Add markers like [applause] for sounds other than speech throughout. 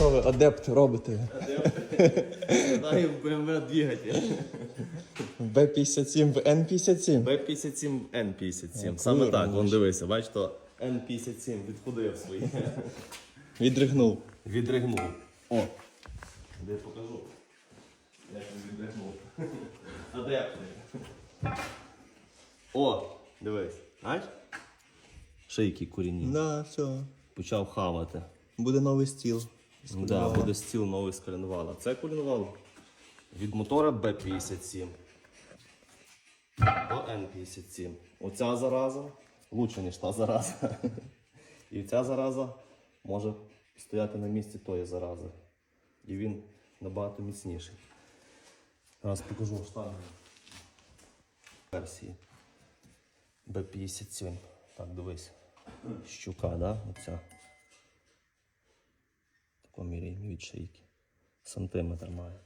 Що ви, адепт, робите? Дай в BMW двигатель. Б-57 в Н-57. Б57, Н57. Саме так, вон дивися, бач, то Н57 відходив свої. Відригнув. Відригнув. О! Де я покажу. Як він відригнув. А де як ти? О! Дивись. Бач? Шийки корінні. Да, все. Почав хавати. Буде новий стіл. Да, буде стіл новий з коленвала. Це коленвал від мотора B57 до N57. Оця зараза лучше, ніж та зараза. [laughs] І ця зараза може стояти на місці тої зарази. І він набагато міцніший. Зараз покажу штанги версії B57. Так, дивись. Щука, да? Оця. Тако від шийки. Сантиметр має.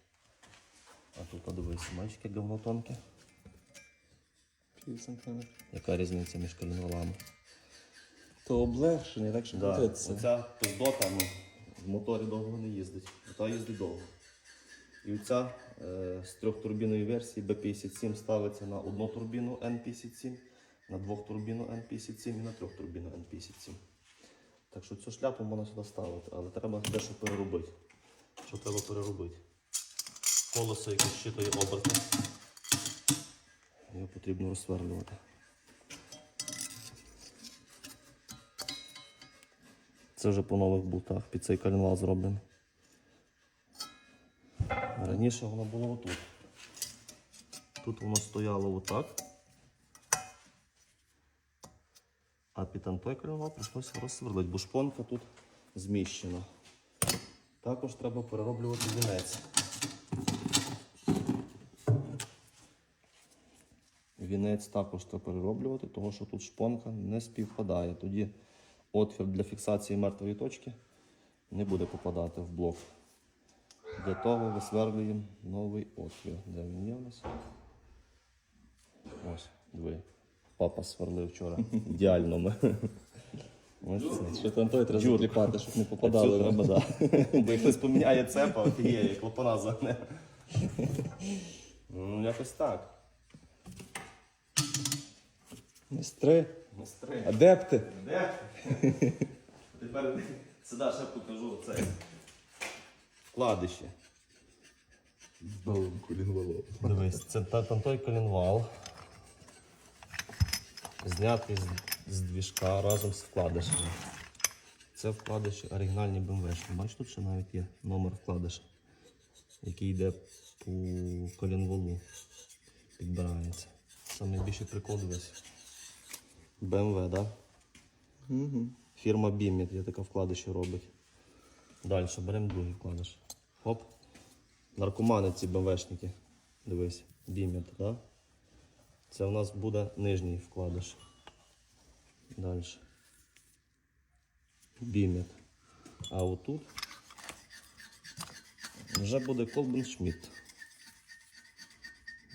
А тут подивись, бачиш, яке говно тонке. Пів сантиметра. Яка різниця між коленвалами? То облегшений, так що Да. крутиться. Оця пиздота ну, в моторі довго не їздить. Та їздить довго. І оця е, з трьохтурбінної версії B57 ставиться на одну турбіну N57, на двохтурбіну N57 і на трьохтурбіну N57. Так що цю шляпу можна сюди ставити, але треба дещо переробити. Що треба переробити? Колесо, яке щитує оберти. Його потрібно розсверлювати. Це вже по нових болтах під цей коленвал зроблено. Раніше воно було отут. Тут воно стояло отак. А під той коленвал прийшлося розсверлити, бо шпонка тут зміщена. Також треба перероблювати вінець. Вінець також треба перероблювати, тому що тут шпонка не співпадає. Тоді отвір для фіксації мертвої точки не буде попадати в блок. Для того висверлюємо новий отвір. Де він є у нас? Ось, диви. Папа сверлив вчора. Ідеально ми. Що там той треба закліпати, щоб не Цю попадало. да? Бо як хтось поміняє цепа, офігіє, як клапана загне. Ну, якось так. Майстри, Майстри. адепти. Де? Тепер сюди ще покажу це. Вкладище. Новим колінвалом. Дивись, це та- там той колінвал. Знятий з, з двіжка разом з вкладишем. Це вкладиші оригінальні BMW. Бачиш, тут ще навіть є номер вкладиша, який йде по колінвалу. Підбирається. Саме більший прикол дивись. BMW, так? Да? Угу. Фірма Біміт, є така вкладиші робить. Далі беремо другий вкладиш. Хоп. Наркомани ці БМВшники. Дивись, Біміт, да? Це у нас буде нижній вкладиш. Далі. Біміт. А отут вже буде Колбен Шмідт.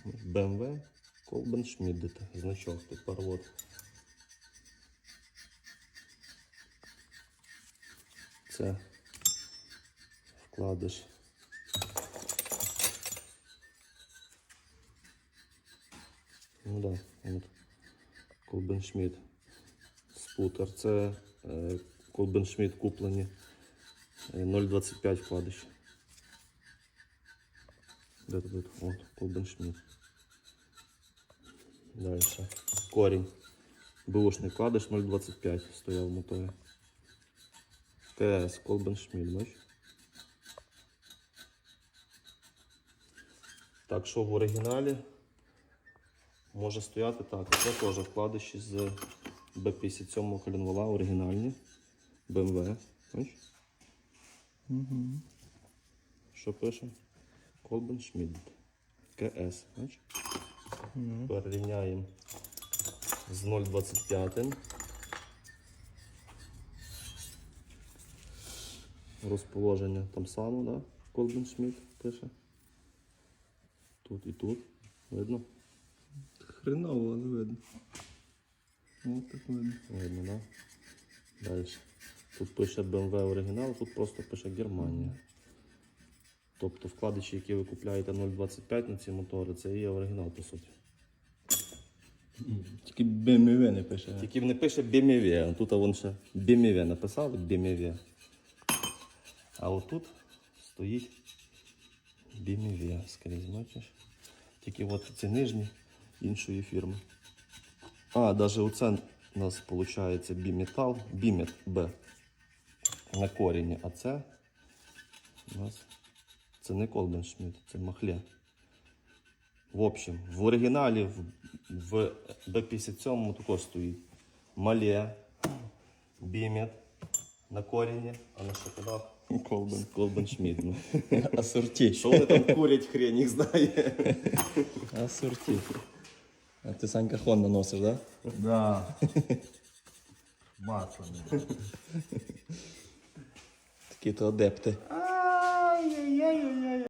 BMW Колбен Шмідт. Значок. Тепер от. Це вкладиш. Ну да, от. Колбеншміт. Спутер. Це е, Колбеншміт куплені е, 0,25 вкладиш. Де тут? От, Колбеншміт. Далі. Корінь. Бушний вкладиш 0,25 стояв в моторі. КС Колбеншміль, бачиш? Так що в оригіналі може стояти так. Це теж вкладиші з B57 коленвала оригінальні. BMW. Угу. Що пише? Колбеншміль. КС. Бачиш? Перерівняємо з 0,25. Розположення там само, да? Колбен Шмідт пише. Тут і тут. Видно? Хреново, але видно. От так видно. Видно, да? Далі. Тут пише BMW оригінал, тут просто пише Германія. Тобто вкладичі, які ви купляєте 0,25 на ці мотори, це і є оригінал, по суті. Тільки BMW не пише. Тільки не пише BMW, тут вон ще BMW написали, BMW. А отут стоїть BMW скрізь, бачиш? Тільки от ці нижні іншої фірми. А, навіть оце у нас виходить біметал, бімет Б на корені, а це у нас це не Колбеншміт, це Махле. В общем, в оригіналі в, в B57 також стоїть Мале, Бімет на корені, а на шоколадах Колбен. Колбеншміт. Ну. [laughs] Асорті. Що вони там курять, хрен їх знає. Асорті. А ти Санька хон наносив, так? Да? Да. Масло. Такі то адепти. Ай-яй-яй-яй.